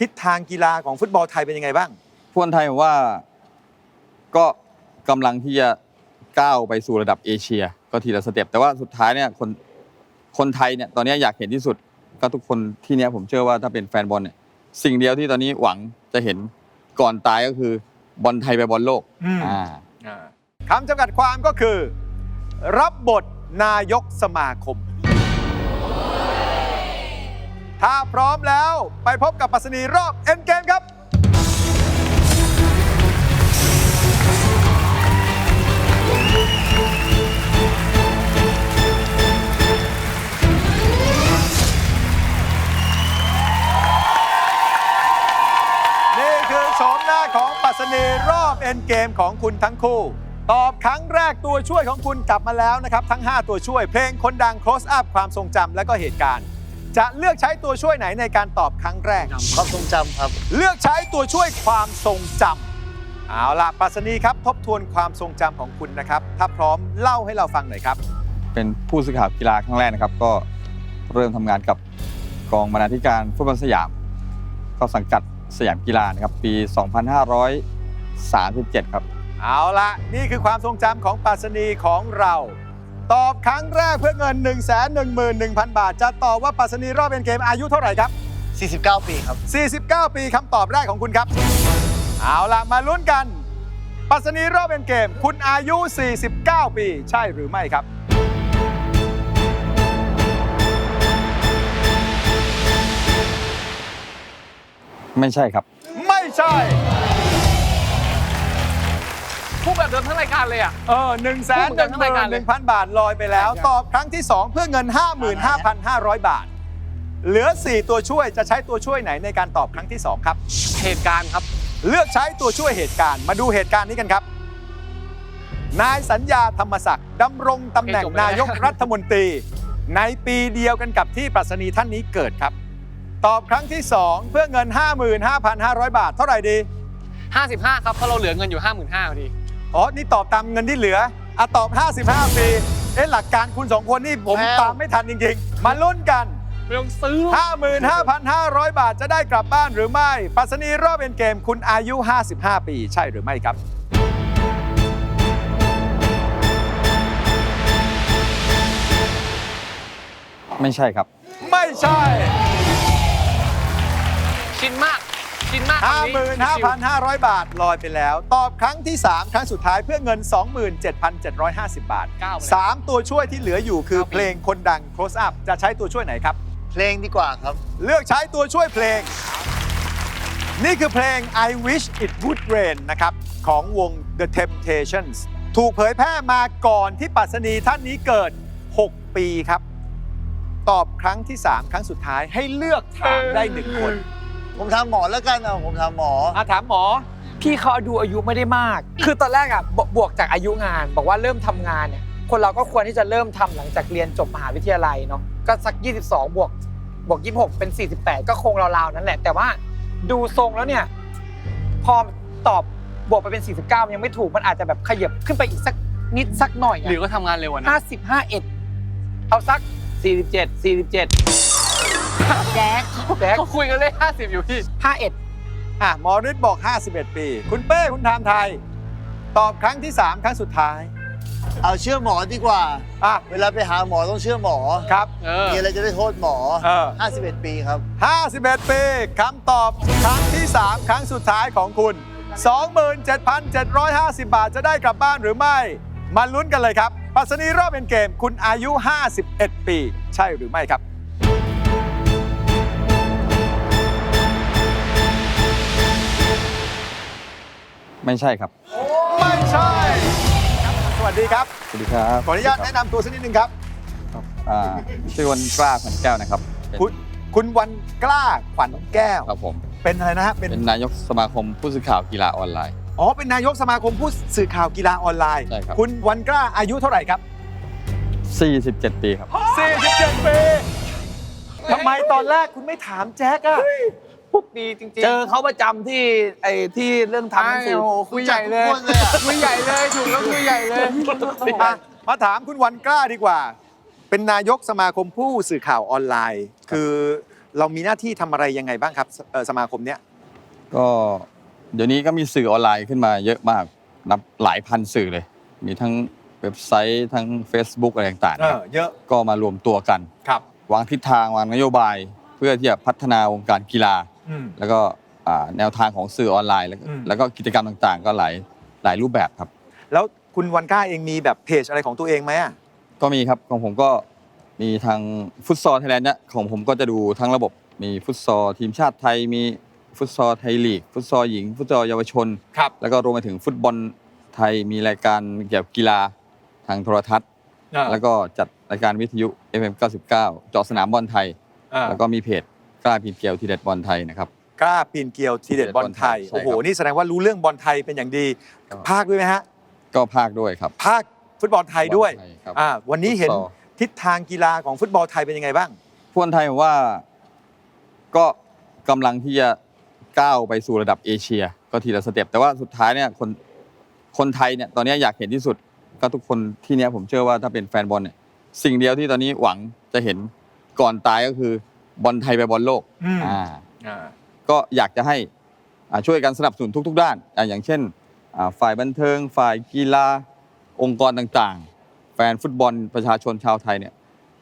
ทิศทางกีฬาของฟุตบอลไทยเป็นยังไงบ้างฟุตบอลไทยผมว่าก็กำลังที่จะก้าวไปสู่ระดับเอเชีย ก็ทีละสเต็ปแต่ว่าสุดท้ายเนี่ยคนคนไทยเนี่ยตอนนี้อยากเห็นที่สุดก็ทุกคนที่เนี้ยผมเชื่อว่าถ้าเป็นแฟนบอลเนี่ยสิ่งเดียวที่ตอนนี้หวังจะเห็นก่อนตายก็คือบอลไทยไปบอลโลกอืม อ่า คำจำกัดความก็คือ รับบทนายกสมาคม ถ้าพร้อมแล้วไปพบกับปรัสนีรอบเอ็นเกมครับ นี่คือโฉมหน้าของปรัสนีรอบเอ็นเกมของคุณทั้งคู่ ตอบครั้งแรกตัวช่วยของคุณกลับมาแล้วนะครับ ทั้ง 5 ตัวช่วยเพลงคนดัง close up ความทรงจำและก็เหตุการณ์ จะเลือกใช้ตัวช่วยไหนในการตอบครั้งแรก ความทรงจำครับเลือกใช้ตัวช่วยความทรงจำเอาล่ะปรัสนีครับ ทบทวนความทรงจำของคุณนะครับ ถ้าพร้อมเล่าให้เราฟังหน่อยครับ เป็นผู้สื่อข่าวกีฬาครั้งแรกนะครับ ก็เริ่มทำงานกับกองบรรณาธิการฟุตบอลสยาม ก็สังกัดสยามกีฬานะครับ ปี 2537 ครับ เอาละนี่คือความทรงจำของปรัสนีของเรา ตอบครั้งแรกเพื่อเงิน 1 1 1 0 0 0 บาท จะตอบว่าปรัสนีรอบเป็นเกมอายุเท่าไหร่ครับ 49 ปีครับ 49 ปีคำตอบแรกของคุณครับ เอาล่ะ มาลุ้นกันปรัสนีรอบเป็นเกม คุณอายุ 49 ปี ใช่หรือไม่ครับ ไม่ใช่ครับ ไม่ใช่ พูดแบบเดิมทั้งรายการเลยอะ เออ1นึ่งแสนพูดหเหมืนึ่องนกันทั้งรายการหเลยนึ่งพันบาทลอยไปแล้ว ตอบครั้งที่ 2 เพื่อเงิน 55,500 บาท เหลือ 4 ตัวช่วยจะใช้ตัวช่วยไหนในการตอบครั้งที่ 2 ครับ เหตุการณ์ครับ เลือกใช้ตัวช่วยเหตุการณ์ มาดูเหตุการณ์นี้กันครับ นายสัญญาธรรมศักดิ์ดำรงตำแหน่งโอเคจบไปแล้วนายกรัฐมนตรี ในปีเดียวกันกับที่ปรัชนีท่านนี้เกิดครับ ตอบครั้งที่ 2 เพื่อเงิน 55,500 บาท เท่าไหร่ดี 55 ครับเพราะเราเหลือเงินอยู่ 55พอดี อ๋อ นี่ตอบตามเงินที่เหลืออะตอบ 55 ปี เอ๊ะหลักการคุณสองคนนี่ผมแพงตามไม่ทันจริงๆ มาลุ้นกัน ไม่ต้องซื้อ 55,500 บาทจะได้กลับบ้านหรือไม่ ปรัสนีรอบเป็นเกมคุณอายุ 55 ปี ใช่หรือไม่ครับ ไม่ใช่ครับ ไม่ใช่ ชินมาก ชินมากคำนี้55,500บาทลอยไปแล้ว ตอบครั้งที่ 3 ครั้งสุดท้ายเพื่อเงิน 27,750 บาทเก้าไปแล้ว3ตัวช่วยที่เหลืออยู่คือเก้าปีเพลงคนดัง close up จะใช้ตัวช่วยไหนครับ เพลงดีกว่าครับ เลือกใช้ตัวช่วยเพลง นี่คือเพลง I Wish It Would Rain นะครับ ของวง The Temptations ถูกเผยแพร่มาก่อนที่ปรัสนีท่านนี้เกิด 6 ปีครับ ตอบครั้งที่ 3 ครั้งสุดท้ายให้เลือกถามได้หนึ่งคน ผมทำหมอแล้วกันเอาผมทำหมออาถามหมอ พี่เขาดูอายุไม่ได้มาก คือตอนแรกอะบวบวกจากอายุงาน บอกว่าเริ่มทำงานเนี่ย คนเราก็ควรที่จะเริ่มทำหลังจากเรียนจบมหาวิทยาลัยเนาะ ก็สัก 22 บวก บวก 26 เป็น 48 ก็คงราวๆ นั้นแหละ แต่ว่าดูทรงแล้วเนี่ย พอตอบบวกไปเป็น 49มันยังไม่ถูก มันอาจจะแบบขยับขึ้นไปอีกสักนิดสักหน่อยหรือก็ทำงานเร็วอะนะ ห้าสิบห้าเอ็ดเอาสัก 47 47 แจ็คแจ็คเขาคุยกันเลข50 อยู่พี่51อะหมอฤทธิ์บอก 51 ปี คุณเป้คุณทามไทย ตอบครั้งที่ 3 ครั้งสุดท้ายเอาเชื่อหมอดีกว่า อะเวลาไปหาหมอต้องเชื่อหมอครับเออ มีอะไรจะได้โทษหมอ เออ 51 ปีครับ 51 ปีคำตอบครั้งที่ 3 ครั้งสุดท้ายของคุณ 27,750 บาทจะได้กลับบ้านหรือไม่ มาลุ้นกันเลยครับปรัสนีรอบเป็นเกม คุณอายุ 51 ปี ใช่หรือไม่ครับ ไม่ใช่ครับ ไม่ใช่ครับสวัสดีครับ สวัสดีครับขออนุญาตแนะนำตัวสักนิดนึงครับครับอ่าชื่อวันกล้าขันแก้วนะครับเป็นคุณคุณวันกล้าขวัญแก้ว ครับผม เป็นอะไรนะฮะเป็นเป็นนายกสมาคมผู้สื่อข่าวกีฬาออนไลน์ อ๋อเป็นนายกสมาคมผู้สื่อข่าวกีฬาออนไลน์ ใช่ครับ คุณวันกล้าอายุเท่าไหร่ครับ 47 ปีครับ 47ปีทำไมตอนแรกคุณไม่ถามแจ็คอะ พวกดีจริงๆเจอเขาประจำที่ไอ้ที่เรื่องทำหนังสือโอ้โหคุยใหญ่เลยทุกคนเลยอะคุยใหญ่เลยถูกแล้วคุยใหญ่เลยมามาถามคุณวันกล้าดีกว่า เป็นนายกสมาคมผู้สื่อข่าวออนไลน์ คือเรามีหน้าที่ทำอะไรยังไงบ้างครับสเอ่อสมาคมเนี้ยก็เดี๋ยวนี้ก็มีสื่อออนไลน์ขึ้นมาเยอะมาก นับหลายพันสื่อเลย มีทั้งเว็บไซต์ทั้ง Facebook อะไรต่างๆเอนะคอรับเยอะก็มารวมตัวกัน ครับ วางทิศทางวางนโยบาย เพื่อที่จะพัฒนาวงการกีฬา อืม แล้วก็อ่าแนวทางของสื่อออนไลน์ แล้วก็อืม แล้วก็กิจกรรมต่างๆ ก็หลายหลายรูปแบบครับ แล้วคุณวันก้าเองมีแบบเพจอะไรของตัวเองไหมอะก็มีครับของผมก็มีทางฟุตซอลไทยแลนด์เนี่ยของผมก็จะดูทั้งระบบมีฟุตซอลทีมชาติไทยมีฟุตซอลไทยลีกฟุตซอลหญิง ฟุตซอลเยาวชน ครับแล้วก็รวมไปถึงฟุตบอลไทยมีรายการเกี่ยวกับกีฬาทางโทรทัศน์ แล้วก็จัดรายการวิทยุ FM 99เจาะสนามบอลไทย แล้วก็มีเพจ กล้าพีเกียวทีเด็ดบอลไทยนะครับ กล้าปีนเกลียวทีเด็ดบอลไทย ใช่ครับ โอ้โห นี่แสดงว่ารู้เรื่องบอลไทยเป็นอย่างดีครับภาคด้วยไหมฮะ ก็ภาคด้วยครับภาคฟุตบอลไทยด้วยบอลไทยครับ อ่าวันนี้เห็นฟุตซอล ทิศทางกีฬาของฟุตบอลไทยเป็นยังไงบ้างฟุตบอลไทยผมว่าก็กำลังที่จะก้าวไปสู่ระดับเอเชีย ก็ทีละสเต็ปแต่ว่าสุดท้ายเนี่ยคนคนไทยเนี่ยตอนนี้อยากเห็นที่สุด ก็ทุกคนที่เนี้ยผมเชื่อว่าถ้าเป็นแฟนบอลเนี่ยสิ่งเดียวที่ตอนนี้หวังจะเห็นก่อนตายก็คือ บอลไทยไปบอลโลกอืมอ่า ก็อยากจะให้อ่าช่วยกันสนับสนุนทุก ๆ ด้านอ่าอย่างเช่นอ่าฝ่ายบันเทิง ฝ่ายกีฬาองค์กรต่างๆ แฟนฟุตบอลประชาชนชาวไทยเนี่ย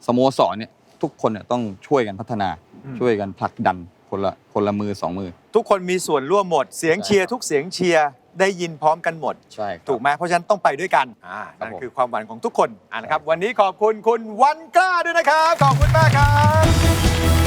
สโมสรเนี่ยทุกคนเนี่ยต้องช่วยกันพัฒนา อืม ช่วยกันผลักดันคนละคนละมือสองมือ ทุกคนมีส่วนร่วมหมด เสียงใช่เชียร์ทุกเสียงเชียร์ได้ยินพร้อมกันหมด ใช่ครับถูกไหมเพราะฉะนั้นต้องไปด้วยกันอ่าครับนั่นผมคือความหวังของทุกคนอ่านะครับ วันนี้ขอบคุณคุณวันกล้าด้วยนะครับ ขอบคุณมากครับ